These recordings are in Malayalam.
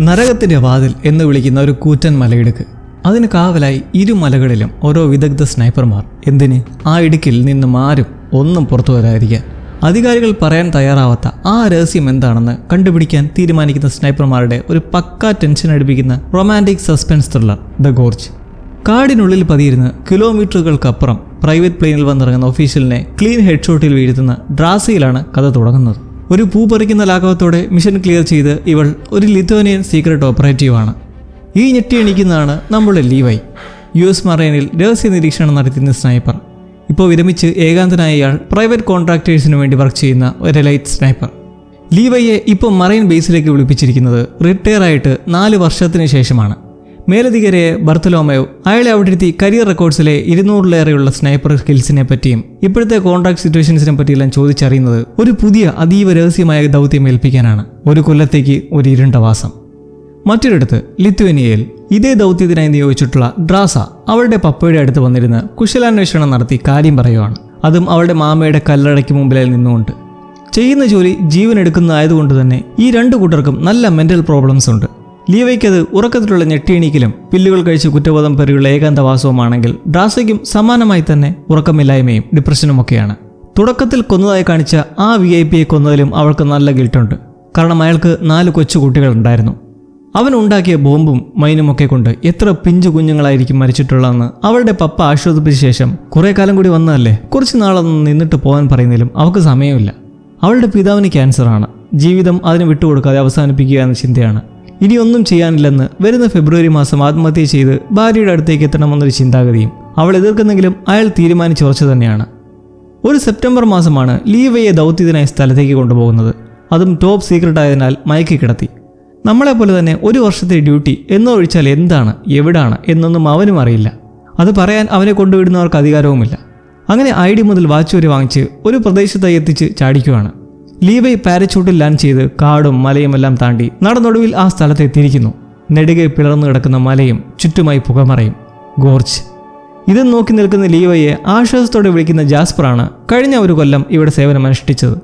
നരകത്തിന്റെ വാതിൽ എന്ന് വിളിക്കുന്ന ഒരു കൂറ്റൻ മലയിടുക്ക്. അതിന് കാവലായി ഇരു മലകളിലും ഓരോ വിദഗ്ധ സ്നൈപ്പർമാർ. എന്തിന്? ആ ഇടുക്കിൽ നിന്നും ആരും ഒന്നും പുറത്തു വരാതിരിക്കാൻ. അധികാരികൾ പറയാൻ തയ്യാറാവാത്ത ആ രഹസ്യം എന്താണെന്ന് കണ്ടുപിടിക്കാൻ തീരുമാനിക്കുന്ന സ്നൈപ്പർമാരുടെ ഒരു പക്കാ tension അടുപ്പിക്കുന്ന romantic suspense thriller The Gorge. കാടിനുള്ളിൽ പതിയിരുന്ന് കിലോമീറ്ററുകൾക്കപ്പുറം പ്രൈവറ്റ് പ്ലെയിനിൽ വന്നിറങ്ങുന്ന ഒഫീഷ്യലിനെ ക്ലീൻ ഹെഡ്ഷോട്ടിൽ വീഴ്ത്തുന്ന ഡ്രാസയിലാണ് കഥ തുടങ്ങുന്നത്. ഒരു പൂ പറിക്കുന്ന ലാഘവത്തോടെ മിഷൻ ക്ലിയർ ചെയ്ത് ഇവൾ ഒരു ലിത്വാനിയൻ സീക്രട്ട് ഓപ്പറേറ്റീവാണ്. ഈ ഞെട്ടി എണീക്കുന്നതാണ് നമ്മുടെ ലീവൈ. യു എസ് മറൈനിൽ രഹസ്യ നിരീക്ഷണം നടത്തുന്ന സ്നൈപ്പർ. ഇപ്പോൾ വിരമിച്ച് ഏകാന്തനായ ഇയാൾ പ്രൈവറ്റ് കോൺട്രാക്ടേഴ്സിന് വേണ്ടി വർക്ക് ചെയ്യുന്ന ഒരു ലൈറ്റ് സ്നൈപ്പർ. ലീവയെ ഇപ്പോൾ മറൈൻ ബേസിലേക്ക് വിളിപ്പിച്ചിരിക്കുന്നത് റിട്ടയർ ആയിട്ട് നാല് വർഷത്തിന് ശേഷമാണ്. മേലധികാരിയെ ബർത്തലോമയോ അയാളെ അവിടെ ഇരുത്തി കരിയർ റെക്കോർഡ്സിലെ ഇരുന്നൂറിലേറെയുള്ള സ്നൈപ്പർ സ്കിൽസിനെ പറ്റിയും ഇപ്പോഴത്തെ കോൺട്രാക്ട് സിറ്റുവേഷൻസിനെ പറ്റിയെല്ലാം ചോദിച്ചറിയുന്നത് ഒരു പുതിയ അതീവ രഹസ്യമായ ദൗത്യം ഏൽപ്പിക്കാനാണ്. ഒരു കൊല്ലത്തേക്ക് ഒരു ഇരുണ്ട വാസം മറ്റൊരിടത്ത് ലിത്വേനിയയിൽ ഇതേ ദൗത്യത്തിനായി നിയോഗിച്ചിട്ടുള്ള ഡ്രാസ അവളുടെ പപ്പയുടെ അടുത്ത് വന്നിരുന്ന് കുശലാന്വേഷണം നടത്തി കാര്യം പറയുവാണ്. അതും അവളുടെ മാമയുടെ കല്ലടയ്ക്ക് മുമ്പിലായി നിന്നുകൊണ്ട്. ചെയ്യുന്ന ജോലി ജീവൻ എടുക്കുന്നതായതുകൊണ്ട് തന്നെ ഈ രണ്ട് കൂട്ടർക്കും നല്ല മെന്റൽ പ്രോബ്ലംസ് ഉണ്ട്. ലീവയ്ക്കത് ഉറക്കത്തിലുള്ള ഞെട്ടിയണീക്കലും പില്ലുകൾ കഴിച്ച് കുറ്റബോധം പെറിയുള്ള ഏകാന്തവാസവുമാണെങ്കിൽ ഡ്രാസയ്ക്കും സമാനമായി തന്നെ ഉറക്കമില്ലായ്മയും ഡിപ്രഷനുമൊക്കെയാണ് തുടക്കത്തിൽ കൊന്നതായി കാണിച്ച ആ വി ഐ പിയെ കൊന്നതിലും അവൾക്ക് നല്ല ഗിൽട്ടുണ്ട് കാരണം അയാൾക്ക് നാല് കൊച്ചു കുട്ടികളുണ്ടായിരുന്നു. അവൻ ഉണ്ടാക്കിയ ബോംബും മൈനുമൊക്കെ കൊണ്ട് എത്ര പിഞ്ചു കുഞ്ഞുങ്ങളായിരിക്കും മരിച്ചിട്ടുള്ളതെന്ന് അവളുടെ പപ്പ ആശ്വസിപ്പിച്ച ശേഷം കുറേ കാലം കൂടി വന്നതല്ലേ? കുറച്ച് നാളൊന്നും നിന്നിട്ട് പോകാൻ പറയുന്നതിലും അവൾക്ക് സമയമില്ല. അവളുടെ പിതാവിന് ക്യാൻസറാണ് ജീവിതം അതിന് വിട്ടുകൊടുക്കാതെ അവസാനിപ്പിക്കുക എന്ന ചിന്തയാണ്. ഇനിയൊന്നും ചെയ്യാനില്ലെന്ന് വരുന്ന ഫെബ്രുവരി മാസം ആത്മഹത്യ ചെയ്ത് ഭാര്യയുടെ അടുത്തേക്ക് എത്തണമെന്നൊരു ചിന്താഗതിയും അവൾ എതിർക്കുന്നെങ്കിലും അയാൾ തീരുമാനിച്ചുറച്ചു തന്നെയാണ്. ഒരു സെപ്റ്റംബർ മാസമാണ് ലീവയെ ദൗത്യത്തിനായി സ്ഥലത്തേക്ക് കൊണ്ടുപോകുന്നത്. അതും ടോപ്പ് സീക്രട്ട് ആയതിനാൽ മയക്കി കിടത്തി. നമ്മളെപ്പോലെ തന്നെ ഒരു വർഷത്തെ ഡ്യൂട്ടി എന്നൊഴിച്ചാൽ എന്താണ് എവിടാണ് എന്നൊന്നും അവനും അറിയില്ല. അത് പറയാൻ അവനെ കൊണ്ടുവിടുന്നവർക്ക് അധികാരവുമില്ല. അങ്ങനെ ഐ ഡി മുതൽ വാച്ച് വരെ വാങ്ങിച്ച് ഒരു പ്രദേശത്തായി എത്തിച്ച് ചാടിക്കുവാണ്. ലീവൈ പാരച്ചൂട്ടിൽ ലാൻഡ് ചെയ്ത് കാടും മലയുമെല്ലാം താണ്ടി നടന്നൊടുവിൽ ആ സ്ഥലത്ത് എത്തിയിരിക്കുന്നു. നെടുകെ പിളർന്നു കിടക്കുന്ന മലയും ചുറ്റുമായി പുകമറയും. ഗോർജ്. ഇത് നോക്കി നിൽക്കുന്ന ലീവയെ ആശ്വാസത്തോടെ വിളിക്കുന്ന ജാസ്പറാണ് കഴിഞ്ഞ ഒരു കൊല്ലം ഇവിടെ സേവനം അനുഷ്ഠിച്ചത്.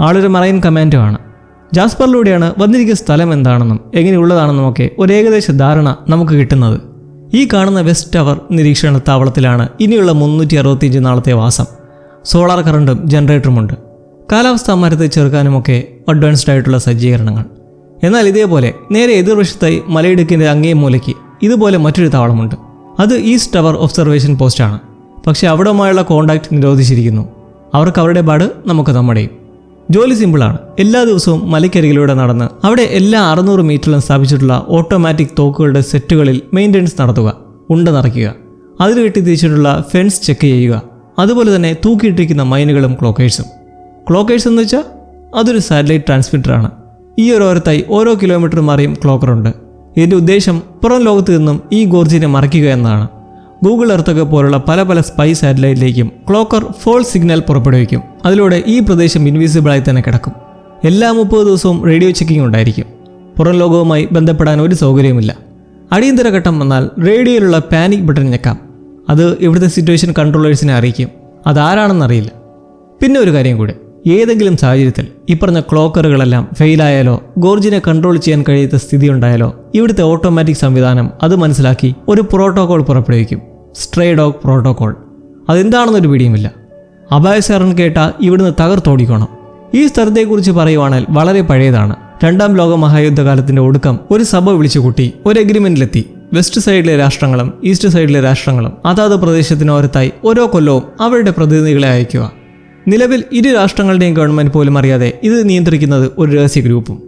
ആളൊരു മറൈൻ കമാൻഡോ ആണ്. ജാസ്പറിലൂടെയാണ് വന്നിരിക്കുന്ന സ്ഥലം എന്താണെന്നും എങ്ങനെയുള്ളതാണെന്നും ഒക്കെ ഒരു ഏകദേശ ധാരണ നമുക്ക് കിട്ടുന്നത്. ഈ കാണുന്ന വെസ്റ്റ് ടവർ നിരീക്ഷണ താവളത്തിലാണ് ഇനിയുള്ള മുന്നൂറ്റി അറുപത്തിയഞ്ച് നാളത്തെ വാസം. സോളാർ കറണ്ടും ജനറേറ്ററുമുണ്ട്. കാലാവസ്ഥാ മരത്തെ ചെറുക്കാനുമൊക്കെ അഡ്വാൻസ്ഡ് ആയിട്ടുള്ള സജ്ജീകരണങ്ങൾ. എന്നാൽ ഇതേപോലെ നേരെ എതിർവശത്തായി മലയിടുക്കിന്റെ അങ്ങേ മൂലയ്ക്ക് ഇതുപോലെ മറ്റൊരു താവളമുണ്ട്. അത് ഈസ്റ്റ് ടവർ ഒബ്സർവേഷൻ പോസ്റ്റാണ് പക്ഷേ അവിടെയുമായുള്ള കോണ്ടാക്ട് നിരോധിച്ചിരിക്കുന്നു. അവർക്ക് അവരുടെ പാട് നമുക്ക് നമ്മുടെയും ജോലി സിമ്പിളാണ് എല്ലാ ദിവസവും മലയ്ക്കരികിലൂടെ നടന്ന് അവിടെ എല്ലാ അറുന്നൂറ് മീറ്ററിലും സ്ഥാപിച്ചിട്ടുള്ള ഓട്ടോമാറ്റിക് തോക്കുകളുടെ സെറ്റുകളിൽ മെയിന്റെനൻസ് നടത്തുക ഉണ്ട നിറയ്ക്കുക അതിൽ കെട്ടി തിരിച്ചിട്ടുള്ള ഫെൻസ് ചെക്ക് ചെയ്യുക അതുപോലെ തന്നെ തൂക്കിയിട്ടിരിക്കുന്ന മൈനുകളും ക്ലോക്കേഴ്സും ക്ലോക്കേഴ്സ് എന്ന് വെച്ചാൽ അതൊരു സാറ്റലൈറ്റ് ട്രാൻസ്മിറ്ററാണ് ഈ ഒരു ഓരത്തായി ഓരോ കിലോമീറ്റർ മാറിയും ക്ലോക്കറുണ്ട് ഇതിന്റെ ഉദ്ദേശം പുറം ലോകത്ത് നിന്നും ഈ ഗോർജിനെ മറയ്ക്കുക എന്നതാണ്. ഗൂഗിൾ എർത്തൊക്കെ പോലുള്ള പല പല സ്പൈ സാറ്റലൈറ്റിലേക്കും ക്ലോക്കർ ഫോൾ സിഗ്നൽ പുറപ്പെടുവിക്കും. അതിലൂടെ ഈ പ്രദേശം ഇൻവിസിബിളായി തന്നെ കിടക്കും. എല്ലാ മുപ്പത് ദിവസവും റേഡിയോ ചെക്കിംഗ് ഉണ്ടായിരിക്കും. പുറം ലോകവുമായി ബന്ധപ്പെടാൻ ഒരു സൗകര്യവുമില്ല. അടിയന്തര ഘട്ടം വന്നാൽ റേഡിയോയിലുള്ള പാനിക് ബട്ടൺ ഞെക്കാം. അത് ഇവിടുത്തെ സിറ്റുവേഷൻ കൺട്രോളേഴ്സിനെ അറിയിക്കും. അതാരാണെന്നറിയില്ല. പിന്നെ ഒരു കാര്യം കൂടെ. ഏതെങ്കിലും സാഹചര്യത്തിൽ ഇപ്പറഞ്ഞ പറഞ്ഞ ക്ലോക്കറുകളെല്ലാം ഫെയിലായാലോ ഗോർജിനെ കൺട്രോൾ ചെയ്യാൻ കഴിയാത്ത സ്ഥിതി ഉണ്ടായാലോ ഇവിടുത്തെ ഓട്ടോമാറ്റിക് സംവിധാനം അത് മനസ്സിലാക്കി ഒരു പ്രോട്ടോകോൾ പുറപ്പെടുവിക്കും. സ്ട്രേ ഡോഗ് പ്രോട്ടോകോൾ അതെന്താണെന്നൊരു പിടിയുമില്ല. അപായ സാറൻ കേട്ട ഇവിടുന്ന് തകർത്തോടിക്കണം. ഈ സ്ഥലത്തെക്കുറിച്ച് പറയുവാണെങ്കിൽ വളരെ പഴയതാണ്. രണ്ടാം ലോക മഹായുദ്ധകാലത്തിന്റെ ഒടുക്കം ഒരു സഭ വിളിച്ചു കൂട്ടി ഒരു അഗ്രിമെന്റിലെത്തി വെസ്റ്റ് സൈഡിലെ രാഷ്ട്രങ്ങളും ഈസ്റ്റ് സൈഡിലെ രാഷ്ട്രങ്ങളും അതാത് പ്രദേശത്തിനോരത്തായി ഓരോ കൊല്ലവും അവരുടെ പ്രതിനിധികളെ അയക്കുക. നിലവിൽ ഇരു രാഷ്ട്രങ്ങളുടെയും ഗവൺമെന്റ് പോലും അറിയാതെ ഇത് നിയന്ത്രിക്കുന്നത് ഒരു രഹസ്യ ഗ്രൂപ്പും.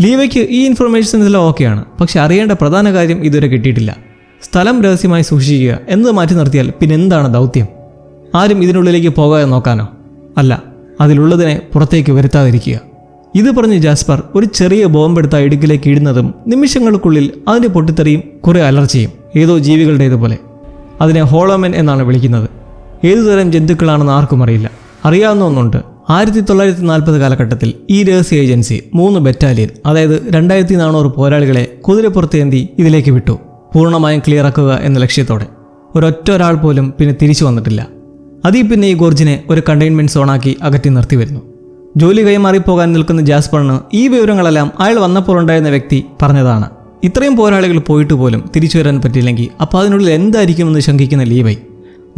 ലീവയ്ക്ക് ഈ ഇൻഫർമേഷൻസ് എല്ലാം ഓക്കെയാണ് പക്ഷെ അറിയേണ്ട പ്രധാന കാര്യം ഇതുവരെ കിട്ടിയിട്ടില്ല. സ്ഥലം രഹസ്യമായി സൂക്ഷിക്കുക എന്നത് മാറ്റി നിർത്തിയാൽ പിന്നെ എന്താണ് ദൗത്യം? ആരും ഇതിനുള്ളിലേക്ക് പോകാതെ നോക്കാനോ? അല്ല അതിലുള്ളതിനെ പുറത്തേക്ക് വരുത്താതിരിക്കുക. ഇത് പറഞ്ഞ് ജാസ്പർ ഒരു ചെറിയ ബോംബെടുത്ത ഇടുക്കിലേക്ക് ഇടുന്നതും നിമിഷങ്ങൾക്കുള്ളിൽ അതിന്റെ പൊട്ടിത്തെറിയും കുറേ അലർച്ചയും ഏതോ ജീവികളുടേതുപോലെ. അതിനെ ഹോളോമെൻ എന്നാണ് വിളിക്കുന്നത്. ഏതുതരം ജന്തുക്കളാണെന്ന് ആർക്കും അറിയില്ല. അറിയാവുന്ന ഒന്നുണ്ട് ആയിരത്തി തൊള്ളായിരത്തി നാൽപ്പത് കാലഘട്ടത്തിൽ ഈ രഹസ്യ ഏജൻസി മൂന്ന് ബറ്റാലിയൻ അതായത് രണ്ടായിരത്തി നാനൂറ് പോരാളികളെ കുതിരപ്പുറത്തേന്തി ഇതിലേക്ക് വിട്ടു. പൂർണമായും ക്ലിയർ ആക്കുക എന്ന ലക്ഷ്യത്തോടെ. ഒരൊറ്റ ഒരാൾ പോലും പിന്നെ തിരിച്ചു വന്നിട്ടില്ല. അതിൽ പിന്നെ ഈ ഗോർജിനെ ഒരു കണ്ടെയ്ൻമെന്റ് സോണാക്കി അകറ്റി നിർത്തി വരുന്നു. ജോലി കൈമാറിപ്പോകാൻ നിൽക്കുന്ന ജാസ്പറിന് ഈ വിവരങ്ങളെല്ലാം അയാൾ വന്നപ്പോൾ ഉണ്ടായിരുന്ന വ്യക്തി പറഞ്ഞതാണ്. ഇത്രയും പോരാളികൾ പോയിട്ട് പോലും തിരിച്ചു വരാൻ പറ്റിയില്ലെങ്കിൽ അപ്പോൾ അതിനുള്ളിൽ എന്തായിരിക്കുമെന്ന് ശങ്കിക്കുന്ന ലീവൈ.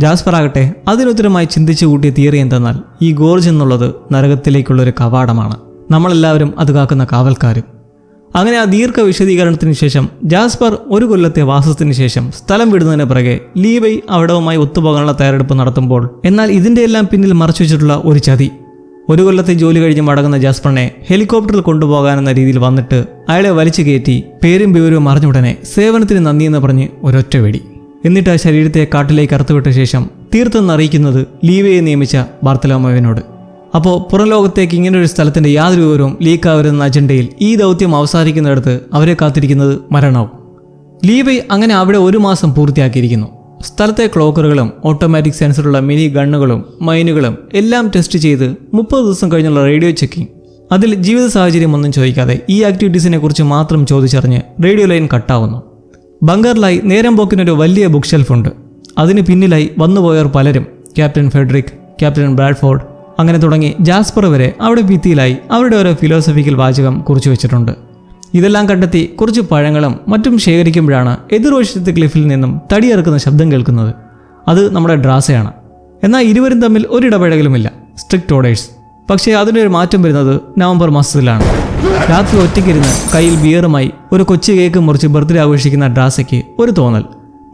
ജാസ്പർ ആകട്ടെ അതിനുത്തരമായി ചിന്തിച്ചു കൂട്ടിയ തിയറി എന്തെന്നാൽ ഈ ഗോർജ് എന്നുള്ളത് നരകത്തിലേക്കുള്ളൊരു കവാടമാണ്. നമ്മളെല്ലാവരും അത് കാക്കുന്ന കാവൽക്കാരും. അങ്ങനെ ആ ദീർഘ വിശദീകരണത്തിന് ശേഷം ജാസ്പർ ഒരു കൊല്ലത്തെ വാസത്തിന് ശേഷം സ്ഥലം വിടുന്നതിന് പിറകെ ലീവൈ അവിടവുമായി ഒത്തുപോകാനുള്ള തയ്യാറെടുപ്പ് നടത്തുമ്പോൾ എന്നാൽ ഇതിന്റെ എല്ലാം പിന്നിൽ മറച്ചു വെച്ചിട്ടുള്ള ഒരു ചതി. ഒരു കൊല്ലത്തെ ജോലി കഴിഞ്ഞ് മടങ്ങുന്ന ജാസ്പറിനെ ഹെലികോപ്റ്ററിൽ കൊണ്ടുപോകാനെന്ന രീതിയിൽ വന്നിട്ട് അയാളെ വലിച്ചു കയറ്റി പേരും വിവരവും അറിഞ്ഞുടനെ സേവനത്തിന് നന്ദിയെന്ന് പറഞ്ഞ് ഒരൊറ്റ വെടി. എന്നിട്ട് ആ ശരീരത്തെ കാട്ടിലേക്ക് അറുത്തുവിട്ട ശേഷം തീർത്തെന്ന് അറിയിക്കുന്നത് ലീവയെ നിയമിച്ച ബാർത്തലോമോവിനോട്. അപ്പോൾ പുറം ലോകത്തേക്ക് ഇങ്ങനൊരു സ്ഥലത്തിന്റെ യാതൊരു വിവരവും ലീക്കാവരുന്ന അജണ്ടയിൽ ഈ ദൗത്യം അവസാനിക്കുന്നിടത്ത് അവരെ കാത്തിരിക്കുന്നത് മരണവും. ലീവൈ അങ്ങനെ അവിടെ ഒരു മാസം പൂർത്തിയാക്കിയിരിക്കുന്നു. സ്ഥലത്തെ ക്ലോക്കറുകളും ഓട്ടോമാറ്റിക് സെൻസറുള്ള മിനി ഗണ്ണുകളും മൈനുകളും എല്ലാം ടെസ്റ്റ് ചെയ്ത് മുപ്പത് ദിവസം കഴിഞ്ഞുള്ള റേഡിയോ ചെക്കിംഗ്. അതിൽ ജീവിത സാഹചര്യം ഒന്നും ചോദിക്കാതെ ഈ ആക്ടിവിറ്റീസിനെ കുറിച്ച് മാത്രം ചോദിച്ചറിഞ്ഞ് റേഡിയോ ലൈൻ കട്ടാവുന്നു. ബങ്കറിലായി നേരം പോക്കിനൊരു വലിയ ബുക്ക് ഷെൽഫുണ്ട് അതിന് പിന്നിലായി വന്നുപോയവർ പലരും. ക്യാപ്റ്റൻ ഫെഡറിക് ക്യാപ്റ്റൻ ബ്രാഡ്ഫോർഡ് അങ്ങനെ തുടങ്ങി ജാസ്പർ വരെ അവിടെ ഭിത്തിയിലായി അവരുടെ ഓരോ ഫിലോസഫിക്കൽ വാചകം കുറിച്ചു വെച്ചിട്ടുണ്ട്. ഇതെല്ലാം കണ്ടെത്തി കുറച്ച് പഴങ്ങളും മറ്റും ശേഖരിക്കുമ്പോഴാണ് എതിർവശത്തെ ക്ലിഫിൽ നിന്നും തടിയിറക്കുന്ന ശബ്ദം കേൾക്കുന്നത്. അത് നമ്മുടെ ഡ്രാസയാണ്. എന്നാൽ ഇരുവരും തമ്മിൽ ഒരിടപഴകലുമില്ല. Strict orders. പക്ഷേ അതിനൊരു മാറ്റം വരുന്നത് നവംബർ മാസത്തിലാണ്. രാത്രി ഒറ്റയ്ക്കിരുന്ന് കയ്യിൽ ബിയറുമായി ഒരു കൊച്ചു കേക്ക് മുറിച്ച് ബർത്ത്ഡേ ആഘോഷിക്കുന്ന ഡ്രാസയ്ക്ക് ഒരു തോന്നൽ.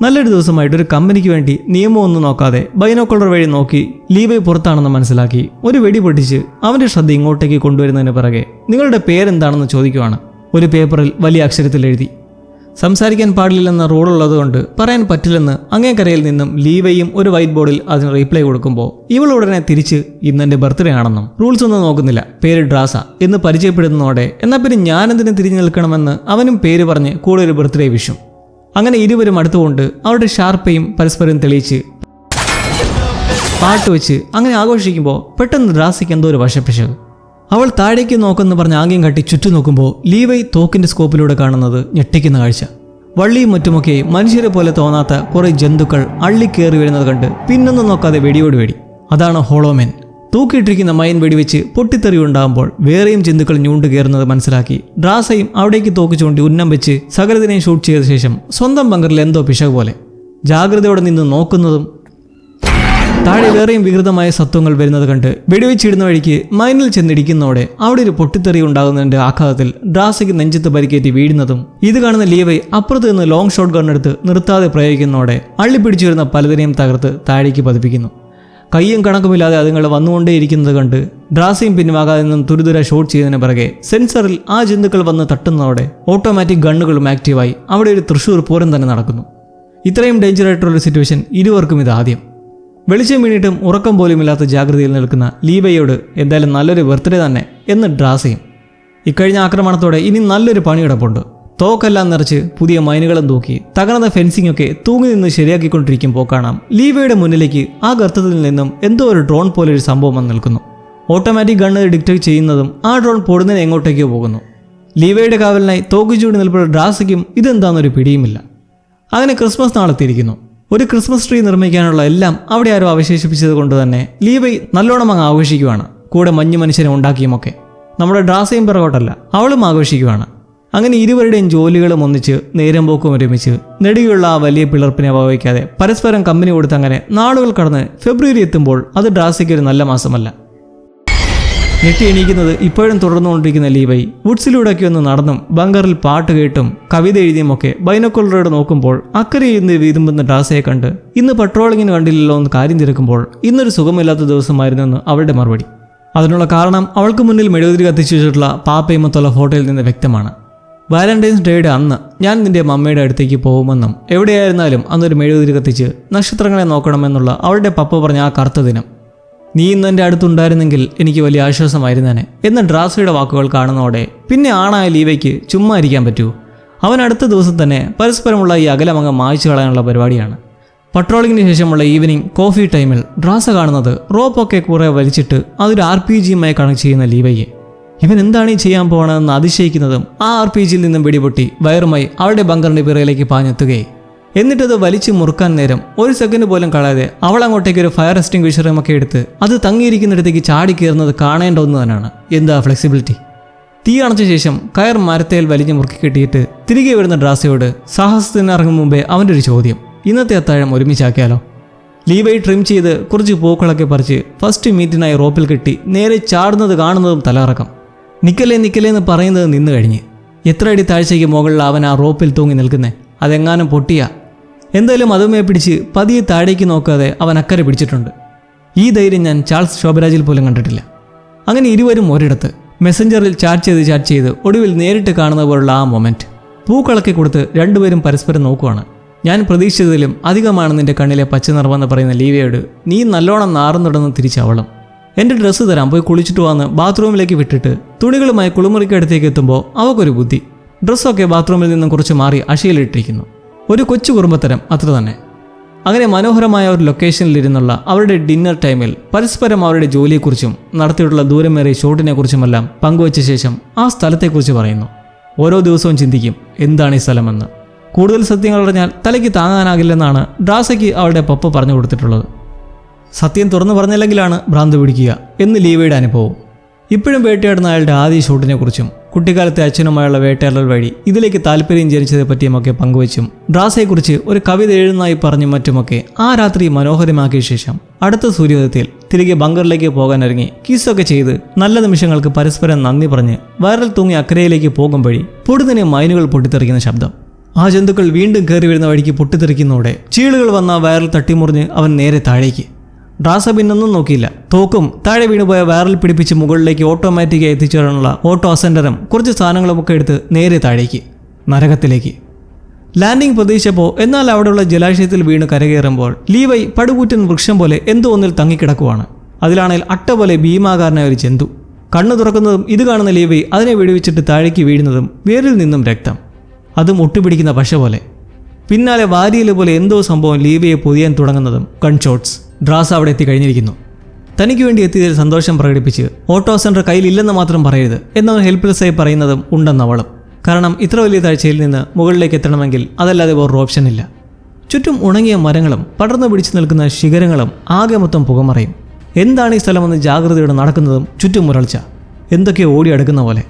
നല്ലൊരു ദിവസമായിട്ട് ഒരു കമ്പനിക്ക് വേണ്ടി നിയമമൊന്നും നോക്കാതെ ബൈനോക്കുലർ വഴി നോക്കി ലീവേ പുറത്താണെന്ന് മനസ്സിലാക്കി ഒരു വെടി പൊട്ടിച്ച് അവന്റെ ശ്രദ്ധ ഇങ്ങോട്ടേക്ക് കൊണ്ടുവരുന്നതിന് പിറകെ നിങ്ങളുടെ പേരെന്താണെന്ന് ചോദിക്കുവാണ്. ഒരു പേപ്പറിൽ വലിയ അക്ഷരത്തിൽ എഴുതി. സംസാരിക്കാൻ പാടില്ലെന്ന റൂളുള്ളതുകൊണ്ട് പറയാൻ പറ്റില്ലെന്ന് അങ്ങേക്കരയിൽ നിന്നും ലീവയും ഒരു വൈറ്റ് ബോർഡിൽ അതിന് റീപ്ലൈ കൊടുക്കുമ്പോൾ ഇവൾ ഉടനെ തിരിച്ച് ഇന്ന് എന്റെ ബർത്ത്ഡേ ആണെന്നും റൂൾസ് ഒന്നും നോക്കുന്നില്ല. പേര് ഡ്രാസ എന്ന് പരിചയപ്പെടുന്നതോടെ എന്നാൽ പിന്നെ ഞാനെന്തിനു തിരിഞ്ഞു നിൽക്കണമെന്ന് അവനും പേര് പറഞ്ഞ് കൂടെ ഒരു ബർത്ത്ഡേ വിഷും അങ്ങനെ ഇരുവരും അടുത്തുകൊണ്ട് അവരുടെ ഷാർപ്പയും പരസ്പരം തെളിയിച്ച് പാട്ട് വെച്ച് അങ്ങനെ ആഘോഷിക്കുമ്പോൾ പെട്ടെന്ന് ഡ്രാസയ്ക്ക് എന്തോ ഒരു വശപ്പിശക്. അവൾ താഴേക്ക് നോക്കെന്ന് പറഞ്ഞ് ആംഗ്യം കട്ടി ചുറ്റു നോക്കുമ്പോൾ ലീവൈ തോക്കിന്റെ സ്കോപ്പിലൂടെ കാണുന്നത് ഞെട്ടിക്കുന്ന കാഴ്ച. വള്ളിയും മറ്റുമൊക്കെ മനുഷ്യരെ പോലെ തോന്നാത്ത കുറെ ജന്തുക്കൾ അള്ളിക്കേറി വരുന്നത് കണ്ട് പിന്നൊന്നും നോക്കാതെ വെടിയോട് വെടി. അതാണ് ഹോളോമെൻ. തൂക്കിയിട്ടിരിക്കുന്ന മൈൻ വെടിവെച്ച് പൊട്ടിത്തെറി ഉണ്ടാകുമ്പോൾ വേറെയും ജന്തുക്കൾ ഞൂണ്ടു കയറുന്നത് മനസ്സിലാക്കി ഡ്രാസയും അവിടേക്ക് തോക്ക് ചൂണ്ടി ഉന്നം വെച്ച് സകലതിനെയും ഷൂട്ട് ചെയ്ത ശേഷം സ്വന്തം ബങ്കറിൽ എന്തോ പിശക് പോലെ. ജാഗ്രതയോടെ നിന്ന് നോക്കുന്നതും താഴെ വേറെയും വികൃതമായ സത്വങ്ങൾ വരുന്നത് കണ്ട് വെടിവെച്ചിടുന്ന വഴിക്ക് മൈനിൽ ചെന്നിടിക്കുന്നതോടെ അവിടെ ഒരു പൊട്ടിത്തെറി ഉണ്ടാകുന്നതിന്റെ ആഘാതത്തിൽ ഡ്രാസയ്ക്ക് നെഞ്ചത്ത് പരിക്കേറ്റി വീഴുന്നതും ഇത് കാണുന്ന ലീവൈ അപ്പുറത്ത് നിന്ന് ലോങ് ഷോട്ട് ഗണ്ണെടുത്ത് നിർത്താതെ പ്രയോഗിക്കുന്നതോടെ അള്ളിപ്പിടിച്ചു വരുന്ന പലതിനെയും തകർത്ത് താഴേക്ക് പതിപ്പിക്കുന്നു. കയ്യും കണക്കുമില്ലാതെ അതുങ്ങൾ വന്നുകൊണ്ടേയിരിക്കുന്നത് കണ്ട് ഡ്രാസയും പിൻവാകാതെ നിന്നും തുരിതുര ഷോട്ട് ചെയ്തതിന് പിറകെ സെൻസറിൽ ആ ജന്തുക്കൾ വന്ന് തട്ടുന്നതോടെ ഓട്ടോമാറ്റിക് ഗണ്ണുകളും ആക്റ്റീവായി അവിടെ ഒരു തൃശ്ശൂർ പൂരം തന്നെ നടക്കുന്നു. ഇത്രയും ഡേഞ്ചർ ആയിട്ടുള്ള ഒരു സിറ്റുവേഷൻ ഇരുവർക്കും ഇത് ആദ്യം വെളിച്ചം വീണിട്ടും ഉറക്കം പോലുമില്ലാത്ത ജാഗ്രതയിൽ നിൽക്കുന്ന ലീബയോട് എന്തായാലും നല്ലൊരു ബർത്ത്ഡേ തന്നെ എന്ന് ഡ്രാസയും ഇക്കഴിഞ്ഞ ആക്രമണത്തോടെ ഇനി നല്ലൊരു പണിയെടുപ്പുണ്ട്. തോക്കെല്ലാം നിറച്ച് പുതിയ മൈനുകളും തൂക്കി തകർന്ന ഫെൻസിംഗ് ഒക്കെ തൂങ്ങി നിന്ന് ശരിയാക്കിക്കൊണ്ടിരിക്കുമ്പോൾ കാണാം ലീവയുടെ മുന്നിലേക്ക് ആ ഗർത്തത്തിൽ നിന്നും എന്തോ ഒരു ഡ്രോൺ പോലെ ഒരു സംഭവം വന്ന് നിൽക്കുന്നു. ഓട്ടോമാറ്റിക് ഗണ്ണ് ഡിറ്റക്ട് ചെയ്യുന്നതും ആ ഡ്രോൺ പൊടുന്നതിന് എങ്ങോട്ടേക്കോ പോകുന്നു. ലീവയുടെ കാവലിനായി തോക്ക് ചൂടി ഡ്രാസയ്ക്കും ഇതെന്താണെന്നൊരു പിടിയുമില്ല. അങ്ങനെ ക്രിസ്മസ് നാളെത്തിയിരിക്കുന്നു. ഒരു ക്രിസ്മസ് ട്രീ നിർമ്മിക്കാനുള്ള എല്ലാം അവിടെ ആരും അവശേഷിപ്പിച്ചത് കൊണ്ട് തന്നെ ലീവൈ നല്ലോണം അങ്ങ് ആഘോഷിക്കുവാണ്. കൂടെ മഞ്ഞു മനുഷ്യനെ ഉണ്ടാക്കിയുമൊക്കെ. നമ്മുടെ ഡ്രാസയും പിറകോട്ടല്ല അവളും ആഘോഷിക്കുവാണ്. അങ്ങനെ ഇരുവരുടെയും ജോലികളും ഒന്നിച്ച് നേരം പോക്കും ഒരുമിച്ച് നെടുകയുള്ള ആ വലിയ പിളർപ്പിനെ വകവയ്ക്കാതെ പരസ്പരം കമ്പനി കൊടുത്ത് അങ്ങനെ നാളുകൾ കടന്ന് ഫെബ്രുവരി എത്തുമ്പോൾ അത് ഡ്രാസയ്ക്ക് ഒരു നല്ല മാസമല്ല. ഞെട്ടി എണീക്കുന്നത് ഇപ്പോഴും തുടർന്നുകൊണ്ടിരിക്കുന്ന ലീവൈ വുഡ്സിലൂടെയൊക്കെ ഒന്ന് നടന്നും ബങ്കറിൽ പാട്ട് കേട്ടും കവിത എഴുതിയുമൊക്കെ ബൈനോക്കുലറോട് നോക്കുമ്പോൾ അക്കരെ ഇരുന്ന് വീതുമ്പുന്ന ഡാസയെ കണ്ട് ഇന്ന് പട്രോളിങ്ങിന് കണ്ടില്ലല്ലോ എന്ന് കാര്യം തിരക്കുമ്പോൾ ഇന്നൊരു സുഖമില്ലാത്ത ദിവസമായിരുന്നെന്ന് അവളുടെ മറുപടി. അതിനുള്ള കാരണം അവൾക്ക് മുന്നിൽ മെഴുകുതിരി കത്തിച്ചു വെച്ചിട്ടുള്ള പാപ്പയമത്തുള്ള ഫോട്ടോയിൽ നിന്ന് വ്യക്തമാണ്. വാലന്റൈൻസ് ഡേയുടെ അന്ന് ഞാൻ നിന്റെ മമ്മയുടെ അടുത്തേക്ക് പോകുമെന്നും എവിടെയായിരുന്നാലും അന്നൊരു മെഴുകുതിരി കത്തിച്ച് നക്ഷത്രങ്ങളെ നോക്കണമെന്നുള്ള അവളുടെ പപ്പ പറഞ്ഞ ആ കറുത്ത ദിനം. നീ ഇന്ന് എന്റെ അടുത്തുണ്ടായിരുന്നെങ്കിൽ എനിക്ക് വലിയ ആശ്വാസമായിരുന്നേനെ. എന്ന് ഡ്രാസയുടെ വാക്കുകൾ കാണുന്നതോടെ പിന്നെ ആണായ ലീവയ്ക്ക് ചുമ്മാ ഇരിക്കാൻ പറ്റൂ. അവൻ അടുത്ത ദിവസം തന്നെ പരസ്പരമുള്ള ഈ അകലമങ്ങ മായ്ച്ചു കളയാനുള്ള പരിപാടിയാണ്. പട്രോളിങ്ങിന് ശേഷമുള്ള ഈവനിങ് കോഫി ടൈമിൽ ഡ്രാസ കാണുന്നത് റോപ്പൊക്കെ കുറെ വലിച്ചിട്ട് അതൊരു ആർ പി ജിയുമായി കണക്ട് ചെയ്യുന്ന ലീവയെ ഇവൻ എന്താണ് ഈ ചെയ്യാൻ പോകണമെന്ന് അതിശയിക്കുന്നതും ആ ആർ പി ജിയിൽ നിന്നും വെടിപൊട്ടി വയറുമായി അവളുടെ ബങ്കറിന്റെ പിറയിലേക്ക് പാഞ്ഞെത്തുകയെ എന്നിട്ടത് വലിച്ചു മുറുക്കാൻ നേരം ഒരു സെക്കൻഡ് പോലും കളയാതെ അവൾ അങ്ങോട്ടേക്ക് ഒരു ഫയർ ഒക്കെ എടുത്ത് അത് തങ്ങിയിരിക്കുന്നിടത്തേക്ക് ചാടി കയറുന്നത് കാണേണ്ട ഒന്ന് തന്നെയാണ്. എന്താ ഫ്ലെക്സിബിലിറ്റി തീ അണച്ച ശേഷം കയർ മരത്തേൽ വലിഞ്ഞു മുറുക്കി കെട്ടിയിട്ട് തിരികെ വരുന്ന ഡ്രാസയോട് സാഹസത്തിന് ഇറങ്ങും മുമ്പേ അവന്റെ ഒരു ചോദ്യം. ഇന്നത്തെ അത്താഴം ഒരുമിച്ചാക്കിയാലോ? ലീവൈ ട്രിം ചെയ്ത് കുറച്ച് പൂക്കളൊക്കെ പറിച്ച് ഫസ്റ്റ് മീറ്റിനായി റോപ്പിൽ കെട്ടി നേരെ ചാടുന്നത് കാണുന്നതും തലറക്കം നിക്കലേ നിക്കലേ എന്ന് പറയുന്നത് നിന്ന് കഴിഞ്ഞ്. എത്ര അടി താഴ്ചയ്ക്ക് മുകളിൽ അവൻ ആ റോപ്പിൽ തൂങ്ങി നിൽക്കുന്നേ? അതെങ്ങാനും പൊട്ടിയ? എന്തായാലും അതുമേ പിടിച്ച് പതിയെ താഴേക്ക് നോക്കാതെ അവൻ അക്കരെ പിടിച്ചിട്ടുണ്ട്. ഈ ധൈര്യം ഞാൻ ചാൾസ് ശോഭരാജിൽ പോലും കണ്ടിട്ടില്ല. അങ്ങനെ ഇരുവരും ഒരിടത്ത് മെസ്സഞ്ചറിൽ ചാറ്റ് ചെയ്ത് ചാറ്റ് ചെയ്ത് ഒടുവിൽ നേരിട്ട് കാണുന്ന പോലുള്ള ആ മൊമെന്റ് പൂക്കളക്കി കൊടുത്ത് രണ്ടുപേരും പരസ്പരം നോക്കുവാണ്. ഞാൻ പ്രതീക്ഷിച്ചതിലും അധികമാണ് നിന്റെ കണ്ണിലെ പച്ച പറയുന്ന ലീവയോട് നീ നല്ലോണം നാറുന്നുണ്ടെന്ന് തിരിച്ചവളും എന്റെ ഡ്രസ്സ് തരാൻ പോയി കുളിച്ചിട്ട് വന്ന് ബാത്റൂമിലേക്ക് വിട്ടിട്ട് തുണികളുമായി കുളിമുറിക്കടുത്തേക്ക് എത്തുമ്പോൾ അവക്കൊരു ബുദ്ധി. ഡ്രസ്സൊക്കെ ബാത്റൂമിൽ നിന്നും കുറച്ച് മാറി അശയിലിട്ടിരിക്കുന്നു ഒരു കൊച്ചു കുടുംബത്തരം അത്ര തന്നെ. അങ്ങനെ മനോഹരമായ ഒരു ലൊക്കേഷനിലിരുന്നുള്ള അവരുടെ ഡിന്നർ ടൈമിൽ പരസ്പരം അവരുടെ ജോലിയെക്കുറിച്ചും നടത്തിയിട്ടുള്ള ദൂരമേറിയ ഷോട്ടിനെക്കുറിച്ചുമെല്ലാം പങ്കുവച്ച ശേഷം ആ സ്ഥലത്തെക്കുറിച്ച് പറയുന്നു. ഓരോ ദിവസവും ചിന്തിക്കും എന്താണ് ഈ സ്ഥലമെന്ന്. കൂടുതൽ സത്യങ്ങൾ അറിഞ്ഞാൽ തലയ്ക്ക് താങ്ങാനാകില്ലെന്നാണ് ഡ്രാസയ്ക്ക് അവളുടെ പപ്പ പറഞ്ഞു കൊടുത്തിട്ടുള്ളത്. സത്യം തുറന്നു പറഞ്ഞില്ലെങ്കിലാണ് ഭ്രാന്ത് പിടിക്കുക എന്ന് ലീവയുടെ അനുഭവം. ഇപ്പോഴും വേട്ടയാടുന്ന അയാളുടെ ആദ്യ ഷൂട്ടിനെക്കുറിച്ചും കുട്ടിക്കാലത്തെ അച്ഛനുമായുള്ള വേട്ടയാടൽ വഴി ഇതിലേക്ക് താല്പര്യം ജനിച്ചതെ പറ്റിയുമൊക്കെ പങ്കുവച്ചും ഡ്രാസയെക്കുറിച്ച് ഒരു കവിത എഴുതുന്നതായി പറഞ്ഞും മറ്റുമൊക്കെ ആ രാത്രി മനോഹരമാക്കിയ ശേഷം അടുത്ത സൂര്യോദയത്തിൽ തിരികെ ബങ്കറിലേക്ക് പോകാനിറങ്ങി കിസ്സൊക്കെ ചെയ്ത് നല്ല നിമിഷങ്ങൾക്ക് പരസ്പരം നന്ദി പറഞ്ഞ് വയറൽ തൂങ്ങി അക്കരയിലേക്ക് പോകും വഴി പൊടുന്നനെ മൈനുകൾ പൊട്ടിത്തെറിക്കുന്ന ശബ്ദം. ആ ജന്തുക്കൾ വീണ്ടും കയറി വരുന്ന വഴിക്ക് പൊട്ടിത്തെറിക്കുന്നതോടെ ചീളുകൾ വന്ന വയറിൽ തട്ടിമുറിഞ്ഞ് അവൻ നേരെ താഴേക്ക്. പിന്നൊന്നും നോക്കിയില്ല. തോക്കും താഴെ വീണുപോയ വയറിൽ പിടിപ്പിച്ച് മുകളിലേക്ക് ഓട്ടോമാറ്റിക്കായി എത്തിച്ചേരാനുള്ള ഓട്ടോ അസെൻഡറും കുറച്ച് സാധനങ്ങളുമൊക്കെ എടുത്ത് നേരെ താഴേക്ക് നരകത്തിലേക്ക്. ലാൻഡിംഗ് പ്രതീക്ഷിച്ചപ്പോൾ എന്നാൽ അവിടെയുള്ള ജലാശയത്തിൽ വീണ് കരകയറുമ്പോൾ ലീവൈ പടുകൂറ്റൻ വൃക്ഷം പോലെ എന്തോ ഒന്നിൽ തങ്ങിക്കിടക്കുവാണ്. അതിലാണെങ്കിൽ അട്ട പോലെ ഭീമാകാരനായ ഒരു ജന്തു. കണ്ണു തുറക്കുന്നതും ഇത് കാണുന്ന ലീവൈ അതിനെ വെടിവെച്ചിട്ട് താഴേക്ക് വീഴുന്നതും വേരിൽ നിന്നും രക്തം. അതും ഒട്ടുപിടിക്കുന്ന പശ പോലെ. പിന്നാലെ വാരിയൽ പോലെ എന്തോ സംഭവം ലീവയെ പൊതിയാൻ തുടങ്ങുന്നതും ഗൺഷോട്ട്സ് ഡ്രാസ് അവിടെ എത്തിക്കഴിഞ്ഞിരിക്കുന്നു. തനിക്ക് വേണ്ടി എത്തിയതിൽ സന്തോഷം പ്രകടിപ്പിച്ച് ഓട്ടോ സെന്റർ കയ്യിലില്ലെന്ന് മാത്രം പറയരുത് എന്നവൻ ഹെൽപ്ലെസ്സായി പറയുന്നതും ഉണ്ടെന്നവളും കാരണം ഇത്ര വലിയ താഴ്ചയിൽ നിന്ന് മുകളിലേക്ക് എത്തണമെങ്കിൽ അതല്ലാതെ വേറൊരു ഓപ്ഷൻ ഇല്ല. ചുറ്റും ഉണങ്ങിയ മരങ്ങളും പടർന്നു പിടിച്ചു നിൽക്കുന്ന ശിഖരങ്ങളും ആകെ മൊത്തം പുകമറയും. എന്താണ് ഈ സ്ഥലമെന്ന് ജാഗ്രതയോടെ നടക്കുന്നതും ചുറ്റും മുരൾച്ച എന്തൊക്കെയോ ഓടി അടുക്കുന്ന പോലെ.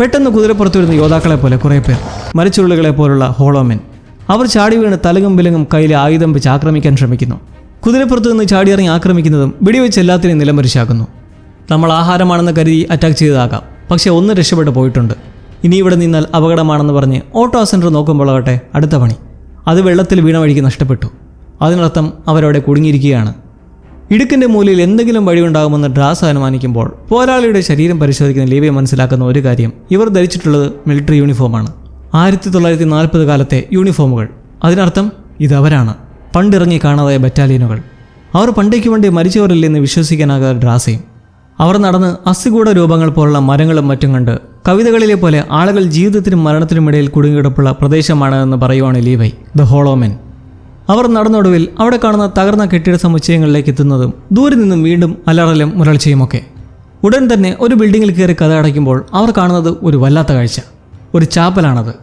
പെട്ടെന്ന് കുതിരപ്പുറത്ത് വരുന്ന യോദ്ധാക്കളെ പോലെ കുറേ പേർ. മരച്ചുരുളുകളെ പോലുള്ള ഹോളോമെൻ. അവർ ചാടി വീണ് തലകും വിലങ്ങും കയ്യിലെ ആയുധം വെച്ച് ആക്രമിക്കാൻ ശ്രമിക്കുന്നു. കുതിരപ്പുറത്ത് നിന്ന് ചാടിയിറങ്ങി ആക്രമിക്കുന്നതും വെടിവെച്ച് എല്ലാത്തിനെയും നിലംപരിശാക്കുന്നു. നമ്മൾ ആഹാരമാണെന്ന് കരുതി അറ്റാക്ക് ചെയ്തതാകാം. പക്ഷേ ഒന്ന് രക്ഷപ്പെട്ട് പോയിട്ടുണ്ട്. ഇനി ഇവിടെ നിന്നാൽ അപകടമാണെന്ന് പറഞ്ഞ് ഓട്ടോ സെന്റർ നോക്കുമ്പോഴാകട്ടെ അടുത്ത പണി. അത് വെള്ളത്തിൽ വീണ വഴിക്ക് നഷ്ടപ്പെട്ടു. അതിനർത്ഥം അവരവിടെ കുടുങ്ങിയിരിക്കുകയാണ്. ഇടുക്കിന്റെ മൂലയിൽ എന്തെങ്കിലും വഴിയുണ്ടാകുമെന്ന് ഡ്രാസ് അനുമാനിക്കുമ്പോൾ പോരാളിയുടെ ശരീരം പരിശോധിക്കുന്ന ലീവിയെ മനസ്സിലാക്കുന്ന ഒരു കാര്യം. ഇവർ ധരിച്ചിട്ടുള്ളത് മിലിറ്ററി യൂണിഫോമാണ് ആയിരത്തി തൊള്ളായിരത്തി നാൽപ്പത് കാലത്തെ യൂണിഫോമുകൾ അതിനർത്ഥം ഇതവരാണ് പണ്ടിറങ്ങി കാണാതായ ബറ്റാലിയനുകൾ. അവർ പണ്ടേക്ക് വേണ്ടി മരിച്ചവരില്ലെന്ന് വിശ്വസിക്കാനാകാതെ ഡ്രാസയും അവർ നടന്ന് അസ്ഥികൂട രൂപങ്ങൾ പോലുള്ള മരങ്ങളും മറ്റും കണ്ട് കവിതകളിലെ പോലെ ആളുകൾ ജീവിതത്തിനും മരണത്തിനുമിടയിൽ ഇടയിൽ കുടുങ്ങിക്കിടപ്പുള്ള പ്രദേശമാണ് എന്ന് പറയുവാണ് ലീവൈ ദ ഹോളോമെൻ അവർ നടന്നൊടുവിൽ അവിടെ കാണുന്ന തകർന്ന കെട്ടിട സമുച്ചയങ്ങളിലേക്ക് എത്തുന്നതും ദൂരെ നിന്നും വീണ്ടും അലറലും മുരൾച്ചയുമൊക്കെ ഉടൻ തന്നെ ഒരു ബിൽഡിങ്ങിൽ കയറി കഥ അടയ്ക്കുമ്പോൾ അവർ കാണുന്നത് ഒരു വല്ലാത്ത കാഴ്ച. ഒരു ചാപ്പലാണത്.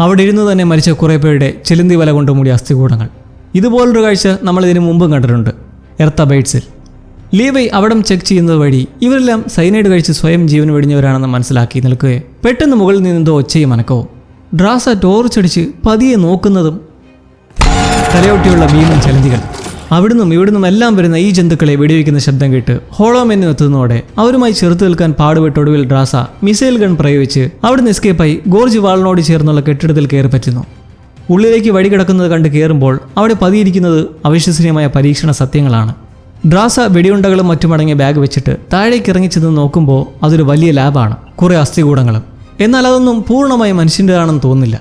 അവിടെ ഇരുന്ന് തന്നെ മരിച്ച കുറേ പേരുടെ ചെലുന്തി വല കൊണ്ട് മൂടിയ അസ്ഥികൂടങ്ങൾ. ഇതുപോലൊരു കാഴ്ച നമ്മൾ ഇതിനു മുമ്പും കണ്ടിട്ടുണ്ട്. എർത്ത ബൈറ്റ്സിൽ. ലീവൈ അവിടം ചെക്ക് ചെയ്യുന്നത് വഴി ഇവരെല്ലാം സൈനൈഡ് കഴിച്ച് സ്വയം ജീവൻ വെടിഞ്ഞവരാണെന്ന് മനസ്സിലാക്കി നിൽക്കുകയെ. പെട്ടെന്ന് മുകളിൽ നിന്നെന്തോ ഒച്ചയും അനക്കവും. ഡ്രാസ ടോർച്ചടിച്ച് പതിയെ നോക്കുന്നതും തലയൊട്ടിയുള്ള ഭീമൻ ചലന്തികൾ അവിടുന്നും ഇവിടുന്നും എല്ലാം വരുന്ന ഈ ജന്തുക്കളെ വെടിവെക്കുന്ന ശബ്ദം കേട്ട് ഹോളോമെന്നു എത്തുന്നതോടെ അവരുമായി ചെറുത്തു നിൽക്കാൻ പാടുപെട്ടൊടുവിൽ ഡ്രാസ മിസൈൽ ഗൺ പ്രയോഗിച്ച് അവിടുന്ന് എസ്കേപ്പായി ഗോർജ് വാളിനോട് ചേർന്നുള്ള കെട്ടിടത്തിൽ കയറി പറ്റുന്നു. ഉള്ളിലേക്ക് വഴി കിടക്കുന്നത് കണ്ട് കയറുമ്പോൾ അവിടെ പതിയിരിക്കുന്നത് അവിശ്വസനീയമായ പരീക്ഷണ സത്യങ്ങളാണ്. ഡ്രാസ വെടിയുണ്ടകളും മറ്റുമടങ്ങിയ ബാഗ് വെച്ചിട്ട് താഴേക്ക് ഇറങ്ങിച്ചെന്ന് നോക്കുമ്പോൾ അതൊരു വലിയ ലാബാണ് കുറേ അസ്ഥികൂടങ്ങളും. എന്നാൽ അതൊന്നും പൂർണമായി മനുഷ്യന്റെതാണെന്ന് തോന്നില്ല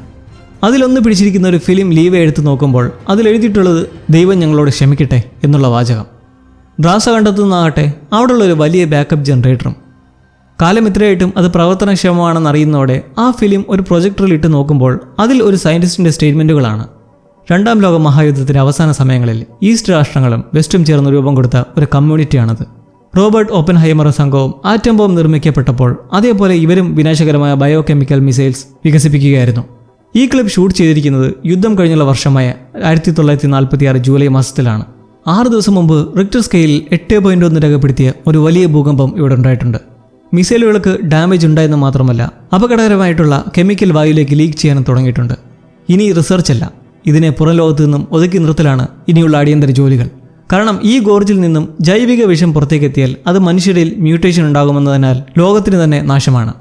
അതിലൊന്ന് പിടിച്ചിരിക്കുന്ന ഒരു ഫിലിം ലീവ് എടുത്ത് നോക്കുമ്പോൾ അതിലെഴുതിയിട്ടുള്ളത് ദൈവം ഞങ്ങളോട് ക്ഷമിക്കട്ടെ എന്നുള്ള വാചകം. ഡ്രാസ കണ്ടെത്തുന്നതാകട്ടെ അവിടെയുള്ള ഒരു വലിയ ബാക്കപ്പ് ജനറേറ്ററും. കാലം ഇത്രയായിട്ടും അത് പ്രവർത്തനക്ഷമമാണെന്ന് അറിയുന്നതോടെ ആ ഫിലിം ഒരു പ്രൊജക്ടറിൽ ഇട്ട് നോക്കുമ്പോൾ അതിൽ ഒരു സയന്റിസ്റ്റിന്റെ സ്റ്റേറ്റ്മെന്റുകളാണ് രണ്ടാം ലോക മഹായുദ്ധത്തിന്റെ അവസാന സമയങ്ങളിൽ ഈസ്റ്റ് രാഷ്ട്രങ്ങളും വെസ്റ്റും ചേർന്ന് രൂപം കൊടുത്ത ഒരു കമ്മ്യൂണിറ്റിയാണത്. റോബർട്ട് ഓപ്പൻ ഹൈമറും സംഘവും ആറ്റം ബോംബ് നിർമ്മിക്കപ്പെട്ടപ്പോൾ അതേപോലെ ഇവരും വിനാശകരമായ ബയോ കെമിക്കൽ മിസൈൽസ് വികസിപ്പിക്കുകയായിരുന്നു. ഈ ക്ലിപ്പ് ഷൂട്ട് ചെയ്തിരിക്കുന്നത് യുദ്ധം കഴിഞ്ഞുള്ള വർഷമായ ആയിരത്തി തൊള്ളായിരത്തി നാൽപ്പത്തി ആറ് ജൂലൈ മാസത്തിലാണ്. ആറ് ദിവസം മുമ്പ് റിക്ടർ സ്കെയിലിൽ എട്ട് പോയിന്റ് ഒന്ന് രേഖപ്പെടുത്തിയ ഒരു വലിയ ഭൂകമ്പം ഇവിടെ ഉണ്ടായിട്ടുണ്ട്. മിസൈലുകൾക്ക് ഡാമേജ് ഉണ്ടായെന്ന് മാത്രമല്ല അപകടകരമായിട്ടുള്ള കെമിക്കൽ വായുവിലേക്ക് ലീക്ക് ചെയ്യാനും തുടങ്ങിയിട്ടുണ്ട്. ഇനി റിസർച്ച് അല്ല. ഇതിനെ പുറം ലോകത്തു നിന്നും ഒതുക്കി നിർത്തലാണ് ഇനിയുള്ള അടിയന്തര ജോലികൾ. കാരണം ഈ ഗോർജിൽ നിന്നും ജൈവിക വിഷം പുറത്തേക്കെത്തിയാൽ അത് മനുഷ്യരിൽ മ്യൂട്ടേഷൻ ഉണ്ടാകുമെന്നതിനാൽ ലോകത്തിന് തന്നെ നാശമാണ്.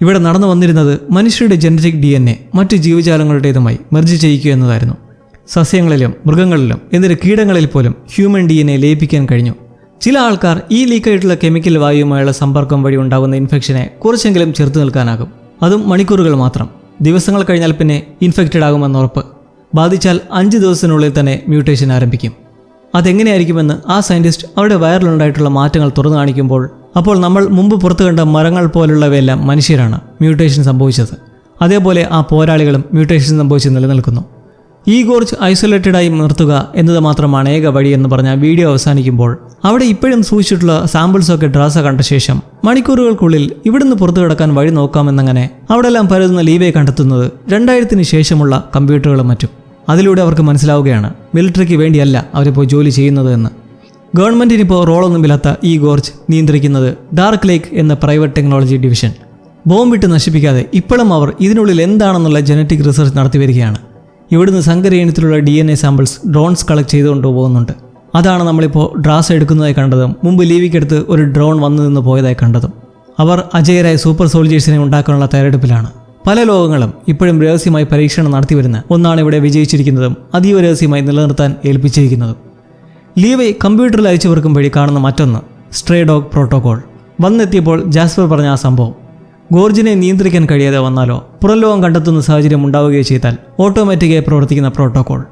ഇവിടെ നടന്നു വന്നിരുന്നത് മനുഷ്യരുടെ ജനറ്റിക് ഡി എൻ എ മറ്റു ജീവജാലങ്ങളുടേതുമായി മെർജ് ചെയ്യിക്കുക എന്നതായിരുന്നു. സസ്യങ്ങളിലും മൃഗങ്ങളിലും എന്നിട്ട് കീടങ്ങളിൽ പോലും ഹ്യൂമൻ ഡി എൻ എ ലയിപ്പിക്കാൻ കഴിഞ്ഞു. ചില ആൾക്കാർ ഈ ലീക്കായിട്ടുള്ള കെമിക്കൽ വായുവുമായുള്ള സമ്പർക്കം വഴി ഉണ്ടാകുന്ന ഇൻഫെക്ഷനെ കുറച്ചെങ്കിലും ചെറുത്തു നിൽക്കാനാകും. അതും മണിക്കൂറുകൾ മാത്രം. ദിവസങ്ങൾ കഴിഞ്ഞാൽ പിന്നെ ഇൻഫെക്റ്റഡ് ആകുമെന്ന് ഉറപ്പ്. ബാധിച്ചാൽ അഞ്ച് ദിവസത്തിനുള്ളിൽ തന്നെ മ്യൂട്ടേഷൻ ആരംഭിക്കും. അതെങ്ങനെയായിരിക്കുമെന്ന് ആ സയന്റിസ്റ്റ് അവിടെ വയറിലുണ്ടായിട്ടുള്ള മാറ്റങ്ങൾ തുറന്നു കാണിക്കുമ്പോൾ അപ്പോൾ നമ്മൾ മുമ്പ് പുറത്തു കണ്ട മരങ്ങൾ പോലുള്ളവയെല്ലാം മനുഷ്യരാണ് മ്യൂട്ടേഷൻ സംഭവിച്ചത്. അതേപോലെ ആ പോരാളികളും മ്യൂട്ടേഷൻ സംഭവിച്ച് നിലനിൽക്കുന്നു. ഈ ഗോർജ് ഐസൊലേറ്റഡായി നിർത്തുക എന്നത് മാത്രമാണ് ഏക വഴി എന്ന് പറഞ്ഞ വീഡിയോ അവസാനിക്കുമ്പോൾ. അവിടെ ഇപ്പോഴും സൂക്ഷിച്ചിട്ടുള്ള സാമ്പിൾസൊക്കെ ഡ്രാസ കണ്ട ശേഷം മണിക്കൂറുകൾക്കുള്ളിൽ ഇവിടുന്ന് പുറത്തു കിടക്കാൻ വഴി നോക്കാമെന്നങ്ങനെ അവിടെല്ലാം പരതുന്ന ലീവേ കണ്ടെത്തുന്നത് രണ്ടായിരത്തിന് ശേഷമുള്ള കമ്പ്യൂട്ടറുകളും മറ്റും. അതിലൂടെ അവർക്ക് മനസ്സിലാവുകയാണ് മിലിറ്ററിക്ക് വേണ്ടിയല്ല അവരിപ്പോൾ ജോലി ചെയ്യുന്നത് എന്ന്. ഗവൺമെന്റിനിപ്പോൾ റോളൊന്നുമില്ലാത്ത ഈ ഗോർജ് നിയന്ത്രിക്കുന്നത് ഡാർക്ക് ലേക്ക് എന്ന പ്രൈവറ്റ് ടെക്നോളജി ഡിവിഷൻ ബോംബിട്ട് നശിപ്പിക്കാതെ ഇപ്പോഴും അവർ ഇതിനുള്ളിൽ എന്താണെന്നുള്ള ജനറ്റിക് റിസർച്ച് നടത്തി വരികയാണ്. ഇവിടുന്ന് സങ്കരയിനത്തിലുള്ള D N A samples drones collect ചെയ്തുകൊണ്ട് പോകുന്നുണ്ട്. അതാണ് നമ്മളിപ്പോൾ ഡ്രാസ് എടുക്കുന്നതായി കണ്ടതും മുമ്പ് ലീവിക്കെടുത്ത് ഒരു ഡ്രോൺ വന്നു നിന്ന് പോയതായി കണ്ടതും. അവർ അജയരായ സൂപ്പർ സോൾജേഴ്സിനെ ഉണ്ടാക്കാനുള്ള തയ്യാറെടുപ്പിലാണ്. പല ലോകങ്ങളും ഇപ്പോഴും രഹസ്യമായി പരീക്ഷണം നടത്തി വരുന്ന ഒന്നാണ് ഇവിടെ വിജയിച്ചിരിക്കുന്നതും അതീവ രഹസ്യമായി നിലനിർത്താൻ ഏൽപ്പിച്ചിരിക്കുന്നതും. ലീവൈ കമ്പ്യൂട്ടറിൽ അയച്ചു വെറുക്കും വഴി കാണുന്ന മറ്റൊന്ന് സ്ട്രേ ഡോഗ് പ്രോട്ടോകോൾ വന്നെത്തിയപ്പോൾ ജാസ്പർ പറഞ്ഞ ആ സംഭവം. ഗോർജിനെ നിയന്ത്രിക്കാൻ കഴിയാതെ വന്നാലോ? പുറംലോകം കണ്ടെത്തുന്ന സാഹചര്യം ഉണ്ടാവുകയോ ചെയ്താൽ ഓട്ടോമാറ്റിക്കായി പ്രവർത്തിക്കുന്ന പ്രോട്ടോകോൾ.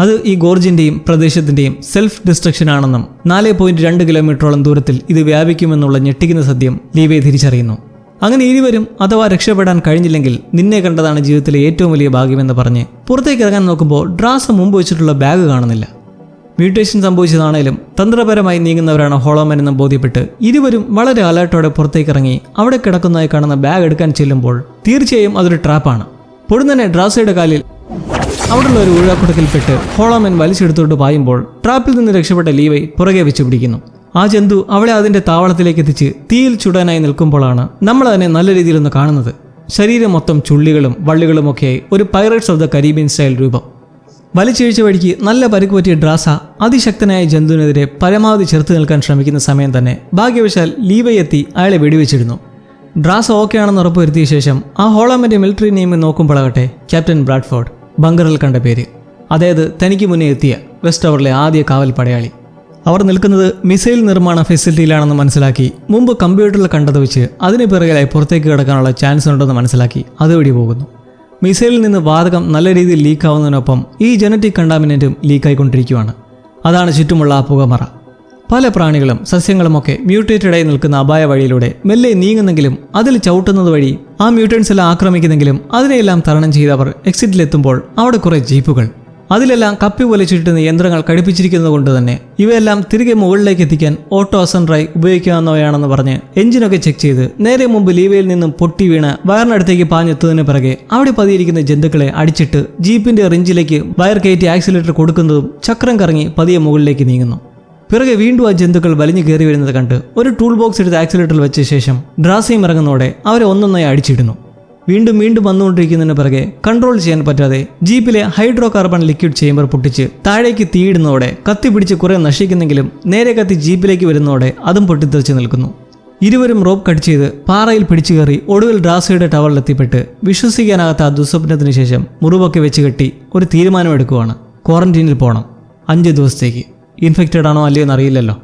അത് ഈ ഗോർജിന്റെയും പ്രദേശത്തിന്റെയും സെൽഫ് ഡിസ്ട്രക്ഷൻ ആണെന്നും നാല് പോയിന്റ് രണ്ട് കിലോമീറ്ററോളം ദൂരത്തിൽ ഇത് വ്യാപിക്കുമെന്നുള്ള ഞെട്ടിക്കുന്ന സത്യം ലീവേ തിരിച്ചറിയുന്നു. അങ്ങനെ ഇരുവരും അഥവാ രക്ഷപ്പെടാൻ കഴിഞ്ഞില്ലെങ്കിൽ നിന്നെ കണ്ടതാണ് ജീവിതത്തിലെ ഏറ്റവും വലിയ ഭാഗ്യമെന്ന് പറഞ്ഞ് പുറത്തേക്ക് ഇറങ്ങാൻ നോക്കുമ്പോൾ ഡ്രാസ മുമ്പ് വെച്ചിട്ടുള്ള ബാഗ് കാണുന്നില്ല. മ്യൂട്ടേഷൻ സംഭവിച്ചതാണേലും തന്ത്രപരമായി നീങ്ങുന്നവരാണ് ഹോളോമൻ എന്ന് ബോധ്യപ്പെട്ട് ഇരുവരും വളരെ അലേർട്ടോടെ പുറത്തേക്ക് ഇറങ്ങി അവിടെ കിടക്കുന്നതായി കാണുന്ന ബാഗ് എടുക്കാൻ ചെല്ലുമ്പോൾ തീർച്ചയായും അതൊരു ട്രാപ്പാണ്. പൊടുന്നനെ ഡ്രാസയുടെ കാലിൽ അവിടെയുള്ള ഒരു ഊഴാക്കുടക്കിൽപ്പെട്ട് ഹോളോമൻ വലിച്ചെടുത്തോട്ട് പായുമ്പോൾ ട്രാപ്പിൽ നിന്ന് രക്ഷപ്പെട്ട ലീവൈ പുറകെ വെച്ച് പിടിക്കുന്നു. ആ ജന്തു അവളെ അതിന്റെ താവളത്തിലേക്ക് എത്തിച്ച് തീയിൽ ചുടാനായി നിൽക്കുമ്പോഴാണ് നമ്മൾ അതിനെ നല്ല രീതിയിലൊന്ന് കാണുന്നത്. ശരീരം മൊത്തം ചുള്ളികളും വള്ളികളുമൊക്കെയായി ഒരു pirates of the Caribbean style രൂപം. വലിച്ചിഴിച്ച വഴിക്ക് നല്ല പരുക്ക് പറ്റിയ ഡ്രാസ അതിശക്തനായ ജന്തുവിനെതിരെ പരമാവധി ചെറുത്ത് നിൽക്കാൻ ശ്രമിക്കുന്ന സമയം തന്നെ ഭാഗ്യവശാൽ ലീവൈ എത്തി അയാളെ വെടിവെച്ചിരുന്നു. ഡ്രാസ ഓക്കെ ആണെന്ന് ഉറപ്പുവരുത്തിയ ശേഷം ആ ഹോളാമിന്റെ മിലിറ്ററി നെയിം നോക്കുമ്പോഴാകട്ടെ ക്യാപ്റ്റൻ ബ്രാഡ്ഫോർഡ് ബങ്കറിൽ കണ്ട പേര്. അതായത് തനിക്ക് മുന്നേ എത്തിയ വെസ്റ്റ് അവറിലെ ആദ്യ കാവൽ പടയാളി. അവർ നിൽക്കുന്നത് മിസൈൽ നിർമ്മാണ ഫെസിലിറ്റിയിലാണെന്ന് മനസ്സിലാക്കി മുമ്പ് കമ്പ്യൂട്ടറിൽ കണ്ടത് വെച്ച് അതിന് പിറകിലായി പുറത്തേക്ക് കിടക്കാനുള്ള ചാൻസ് ഉണ്ടെന്ന് മനസ്സിലാക്കി അതുവഴി പോകുന്നു. മിസൈലിൽ നിന്ന് വാതകം നല്ല രീതിയിൽ ലീക്കാവുന്നതിനൊപ്പം ഈ ജനറ്റിക് കണ്ടാമിനന്റും ലീക്കായിക്കൊണ്ടിരിക്കുകയാണ് അതാണ് ചുറ്റുമുള്ള പുകമറ. പല പ്രാണികളും സസ്യങ്ങളുമൊക്കെ മ്യൂട്ടേറ്റഡായി നിൽക്കുന്ന അപായ വഴിയിലൂടെ മെല്ലെ നീങ്ങുന്നെങ്കിലും അതിൽ ചവിട്ടുന്നത് വഴി ആ മ്യൂട്ടൻസ് എല്ലാം ആക്രമിക്കുന്നെങ്കിലും അതിനെയെല്ലാം തരണം ചെയ്തവർ എക്സിറ്റിലെത്തുമ്പോൾ അവിടെ കുറേ ജീപ്പുകൾ. അതിലെല്ലാം കപ്പി പോലെ ചുറ്റുന്ന യന്ത്രങ്ങൾ ഘടിപ്പിച്ചിരിക്കുന്നത് കൊണ്ട് തന്നെ ഇവയെല്ലാം തിരികെ മുകളിലേക്ക് എത്തിക്കാൻ ഓട്ടോ അസൻഡ്രൈ ഉപയോഗിക്കാവുന്നവയാണെന്ന് പറഞ്ഞ് എഞ്ചിനൊക്കെ ചെക്ക് ചെയ്ത് നേരെ മുമ്പ് ലീവയിൽ നിന്നും പൊട്ടി വീണ് വയറിനടുത്തേക്ക് പാഞ്ഞെത്തുന്നതിന് പിറകെ അവിടെ പതിയിരിക്കുന്ന ജന്തുക്കളെ അടിച്ചിട്ട് ജീപ്പിന്റെ റിഞ്ചിലേക്ക് വയർ കയറ്റി ആക്സിലേറ്റർ കൊടുക്കുന്നതും ചക്രം കറങ്ങി പതിയെ മുകളിലേക്ക് നീങ്ങുന്നു. പിറകെ വീണ്ടും ആ ജന്തുക്കൾ വലിഞ്ഞു കയറി വരുന്നത് കണ്ട് ഒരു ടൂൾ ബോക്സ് എടുത്ത് ആക്സിലേറ്ററിൽ വെച്ച ശേഷം ഡ്രാസയും ഇറങ്ങുന്നതോടെ അവരെ ഒന്നൊന്നായി അടിച്ചിടുന്നു. വീണ്ടും വീണ്ടും വന്നുകൊണ്ടിരിക്കുന്നതിന് പിറകെ കൺട്രോൾ ചെയ്യാൻ പറ്റാതെ ജീപ്പിലെ ഹൈഡ്രോ കാർബൺ ലിക്വിഡ് ചേമ്പർ പൊട്ടിച്ച് താഴേക്ക് തീയിടുന്നതോടെ കത്തി പിടിച്ച് കുറെ നശിക്കുന്നെങ്കിലും നേരെ കത്തി ജീപ്പിലേക്ക് വരുന്നതോടെ അതും പൊട്ടിത്തെറിച്ച് നിൽക്കുന്നു. ഇരുവരും റോപ്പ് കട്ട് ചെയ്ത് പാറയിൽ പിടിച്ചു കയറി ഒടുവിൽ ഡ്രാസയുടെ ടവറിലെത്തിപ്പെട്ട് വിശ്വസിക്കാനാകാത്ത ആ ദുസ്വപ്നത്തിന് ശേഷം മുറിവൊക്കെ വെച്ച് കെട്ടി ഒരു തീരുമാനമെടുക്കുവാണ് ക്വാറന്റീനിൽ പോകണം അഞ്ച് ദിവസത്തേക്ക്. ഇൻഫെക്റ്റഡ് ആണോ അല്ലയോ എന്നറിയില്ലല്ലോ.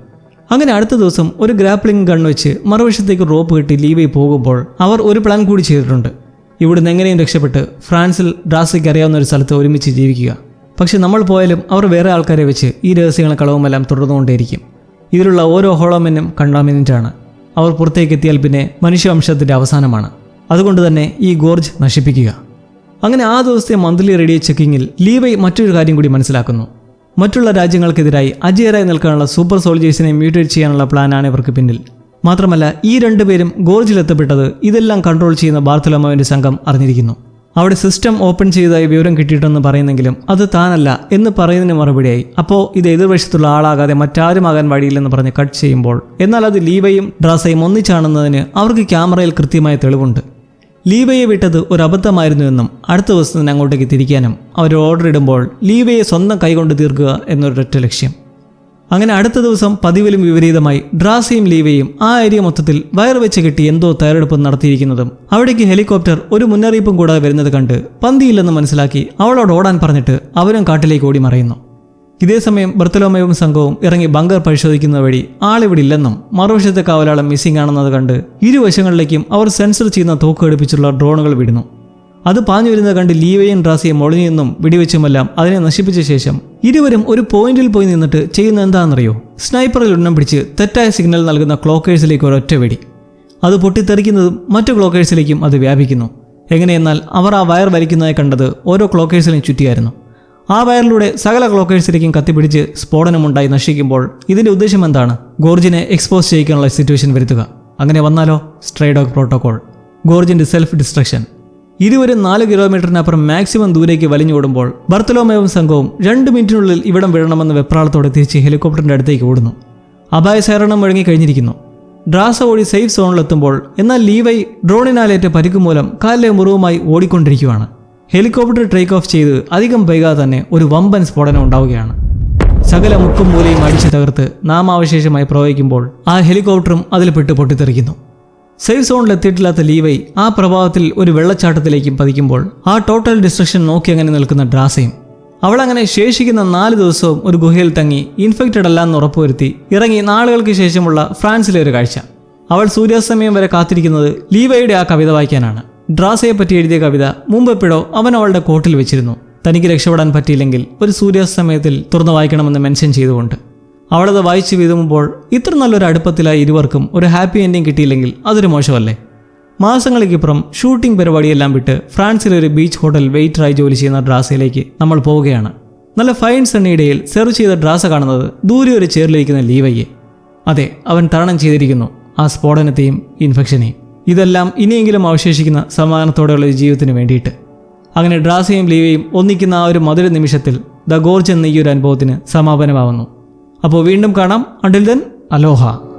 അങ്ങനെ അടുത്ത ദിവസം ഒരു ഗ്രാപ്ലിംഗ് ഗൺ വെച്ച് മറുവശത്തേക്ക് റോപ്പ് കെട്ടി ലീവേ പോകുമ്പോൾ അവർ ഒരു പ്ലാൻ കൂടി ചെയ്തിട്ടുണ്ട്. ഇവിടുന്ന് എങ്ങനെയും രക്ഷപ്പെട്ട് ഫ്രാൻസിൽ ഡ്രാസയ്ക്ക് അറിയാവുന്ന ഒരു സ്ഥലത്ത് ഒരുമിച്ച് ജീവിക്കുക. പക്ഷെ നമ്മൾ പോയാലും അവർ വേറെ ആൾക്കാരെ വെച്ച് ഈ രഹസ്യങ്ങളും കളവുമെല്ലാം തുടർന്നുകൊണ്ടേയിരിക്കും. ഇതിലുള്ള ഓരോ ഹോളോമെന്നും കണ്ടാമിനന്റാണ് അവർ പുറത്തേക്ക് എത്തിയാൽ പിന്നെ മനുഷ്യവംശത്തിന്റെ അവസാനമാണ്. അതുകൊണ്ട് തന്നെ ഈ ഗോർജ് നശിപ്പിക്കുക. അങ്ങനെ ആ ദിവസത്തെ മന്ത്ലി റേഡിയോ ചെക്കിങ്ങിൽ ലീവൈ മറ്റൊരു കാര്യം കൂടി മനസ്സിലാക്കുന്നു. മറ്റുള്ള രാജ്യങ്ങൾക്കെതിരായി അജയരായി നിൽക്കാനുള്ള സൂപ്പർ സോൾജേഴ്സിനെ മ്യൂട്ടേറ്റ് ചെയ്യാനുള്ള പ്ലാനാണ് ഇവർക്ക് പിന്നിൽ. മാത്രമല്ല ഈ രണ്ടുപേരും ഗോർജിലെത്തപ്പെട്ടത് ഇതെല്ലാം കൺട്രോൾ ചെയ്യുന്ന ബാർത്തലോമാവിന്റെ സംഘം അറിഞ്ഞിരിക്കുന്നു. അവിടെ സിസ്റ്റം ഓപ്പൺ ചെയ്തതായി വിവരം കിട്ടിയിട്ടെന്ന് പറയുന്നെങ്കിലും അത് താനല്ല എന്ന് പറയുന്നതിന് മറുപടിയായി. അപ്പോൾ ഇത് എതിർവശത്തുള്ള ആളാകാതെ മറ്റാരുമാകാൻ വഴിയില്ലെന്ന് പറഞ്ഞ് കട്ട് ചെയ്യുമ്പോൾ എന്നാൽ അത് ലീവയും ഡ്രാസയും ഒന്നിച്ചാണെന്നതിന് അവർക്ക് ക്യാമറയിൽ കൃത്യമായ തെളിവുണ്ട്. ലീവയെ വിട്ടത് ഒരു അബദ്ധമായിരുന്നുവെന്നും അടുത്ത ദിവസം തന്നെ അങ്ങോട്ടേക്ക് തിരിക്കാനും അവർ ഓർഡർ ഇടുമ്പോൾ ലീവയെ സ്വന്തം കൈകൊണ്ട് തീർക്കുക എന്നൊരൊറ്റ ലക്ഷ്യം. അങ്ങനെ അടുത്ത ദിവസം പതിവിലും വിപരീതമായി ഡ്രാസിയും ലീവയും ആ ഏരിയ മൊത്തത്തിൽ വയർ വെച്ച് കെട്ടി എന്തോ തയ്യാറെടുപ്പ് നടത്തിയിരിക്കുന്നതും അവിടേക്ക് ഹെലികോപ്റ്റർ ഒരു മുന്നറിയിപ്പും കൂടാതെ വരുന്നത് കണ്ട് പന്തിയില്ലെന്ന് മനസ്സിലാക്കി അവളോട് ഓടാൻ പറഞ്ഞിട്ട് അവരും കാട്ടിലേക്ക് ഓടി മറയുന്നു. ഇതേസമയം ബർത്തലോമയവും സംഘവും ഇറങ്ങി ബങ്കർ പരിശോധിക്കുന്ന വഴി ആളിവിടെ ഇല്ലെന്നും മറുവശത്തെ കാവലാളം മിസ്സിംഗ് ആണെന്നത് കണ്ട് ഇരുവശങ്ങളിലേക്കും അവർ സെൻസർ ചെയ്യുന്ന തോക്ക് ഘടിപ്പിച്ചുള്ള ഡ്രോണുകൾ വിടുന്നു. അത് പാഞ്ഞു വരുന്നത് കണ്ട് ലീവയും ഡ്രാസിയും ഒളിഞ്ഞു വെടിവെച്ചുമെല്ലാം അതിനെ നശിപ്പിച്ച ശേഷം ഇരുവരും ഒരു പോയിന്റിൽ പോയി നിന്നിട്ട് ചെയ്യുന്ന എന്താണെന്നറിയോ? സ്നൈപ്പറിൽ ഉണ്ണം പിടിച്ച് തെറ്റായ സിഗ്നൽ നൽകുന്ന ക്ലോക്കേഴ്സിലേക്ക് ഒരൊറ്റ വെടി. അത് പൊട്ടിത്തെറിക്കുന്നതും മറ്റു ക്ലോക്കേഴ്സിലേക്കും അത് വ്യാപിക്കുന്നു. എങ്ങനെയെന്നാൽ അവർ ആ വയർ വലിക്കുന്നതായി കണ്ടത് ഓരോ ക്ലോക്കേഴ്സിനെയും ചുറ്റിയായിരുന്നു. ആ വയറിലൂടെ സകല ക്ലോക്കേഴ്സിലേക്കും കത്തിപ്പിടിച്ച് സ്ഫോടനമുണ്ടായി നശിക്കുമ്പോൾ ഇതിന്റെ ഉദ്ദേശം എന്താണ്? ഗോർജിനെ എക്സ്പോസ് ചെയ്യിക്കാനുള്ള സിറ്റുവേഷൻ വരുത്തുക. അങ്ങനെ വന്നാലോ? സ്ട്രൈഡോഗ് പ്രോട്ടോകോൾ ഗോർജിന്റെ സെൽഫ് ഡിസ്ട്രക്ഷൻ ഇരുവരും നാല് കിലോമീറ്ററിനപ്പുറം മാക്സിമം ദൂരേക്ക് വലിഞ്ഞോടുമ്പോൾ ബർത്തലോമയവും സംഘവും രണ്ട് മിനിറ്റിനുള്ളിൽ ഇവിടം വിടണമെന്ന വെപ്രാളത്തോടെ തിരിച്ച് ഹെലികോപ്റ്ററിന്റെ അടുത്തേക്ക് ഓടുന്നു. അപായ സേരണം മുഴങ്ങി കഴിഞ്ഞിരിക്കുന്നു. ഡ്രാസ ഓടി സേഫ് സോണിലെത്തുമ്പോൾ എന്നാൽ ലീവൈ ഡ്രോണിനാലേറ്റ പരിക്ക് മൂലം കാലിലെ മുറിവുമായി ഓടിക്കൊണ്ടിരിക്കുകയാണ്. ഹെലികോപ്റ്റർ ടേക്ക് ഓഫ് ചെയ്ത് അധികം വൈകാതെ തന്നെ ഒരു വമ്പൻ സ്ഫോടനം ഉണ്ടാവുകയാണ്. സകല മുക്കും മൂലയും അടിച്ചു തകർത്ത് നാമാവശേഷമായി പ്രവഹിക്കുമ്പോൾ ആ ഹെലികോപ്റ്ററും അതിൽ പെട്ട് പൊട്ടിത്തെറിക്കുന്നു. സേഫ് സോണിൽ എത്തിയിട്ടില്ലാത്ത ലീവൈ ആ പ്രഭാവത്തിൽ ഒരു വെള്ളച്ചാട്ടത്തിലേക്ക് പതിക്കുമ്പോൾ ആ ടോട്ടൽ ഡിസ്ട്രക്ഷൻ നോക്കി അങ്ങനെ നിൽക്കുന്ന ഡ്രാസയും. അവളങ്ങനെ ശേഷിക്കുന്ന നാല് ദിവസവും ഒരു ഗുഹയിൽ തങ്ങി ഇൻഫെക്റ്റഡ് അല്ല എന്ന് ഉറപ്പുവരുത്തി ഇറങ്ങി നാളുകൾക്ക് ശേഷമുള്ള ഫ്രാൻസിലെ ഒരു കാഴ്ച. അവൾ സൂര്യാസ്തമയം വരെ കാത്തിരിക്കുന്നത് ലീവയുടെ ആ കവിത വായിക്കാനാണ്. ഡ്രാസയെ പറ്റി എഴുതിയ കവിത മുമ്പെപ്പോഴോ അവൻ അവളുടെ കോട്ടിൽ വെച്ചിരുന്നു. തനിക്ക് രക്ഷപ്പെടാൻ പറ്റിയില്ലെങ്കിൽ ഒരു സൂര്യാസ്തമയത്തിൽ തുറന്നു വായിക്കണമെന്ന് മെൻഷൻ ചെയ്തുകൊണ്ട്. അവളത് വായിച്ചു വീതുമ്പോൾ ഇത്ര നല്ലൊരു അടുപ്പത്തിലായി ഇരുവർക്കും ഒരു ഹാപ്പി എൻഡിങ് കിട്ടിയില്ലെങ്കിൽ അതൊരു മോശമല്ലേ? മാസങ്ങൾക്കിപ്പുറം ഷൂട്ടിംഗ് പരിപാടിയെല്ലാം വിട്ട് ഫ്രാൻസിലെ ഒരു ബീച്ച് ഹോട്ടൽ വെയിറ്ററായി ജോലി ചെയ്യുന്ന ഡ്രാസയിലേക്ക് നമ്മൾ പോവുകയാണ്. നല്ല ഫൈൻ സണ്ണിയിടയിൽ സെർവ് ചെയ്ത ഡ്രാസ കാണുന്നത് ദൂരെ ഒരു ചേറിലിരിക്കുന്ന ലീവയ്യെ. അതെ അവൻ തരണം ചെയ്തിരിക്കുന്നു. ആ സ്ഫോടനത്തെയും ഇൻഫെക്ഷനെയും ഇതെല്ലാം ഇനിയെങ്കിലും അവശേഷിക്കുന്ന സമാധാനത്തോടെയുള്ള ജീവിതത്തിന് വേണ്ടിയിട്ട്. അങ്ങനെ ഡ്രാസയും ലീവയും ഒന്നിക്കുന്ന ആ ഒരു മധുര നിമിഷത്തിൽ ദ ഗോർജ് എന്ന ഈ ഒരു അനുഭവത്തിന് സമാപനമാവുന്നു. അപ്പോൾ വീണ്ടും കാണാം. അണ്ടിൽ ദെൻ അലോഹ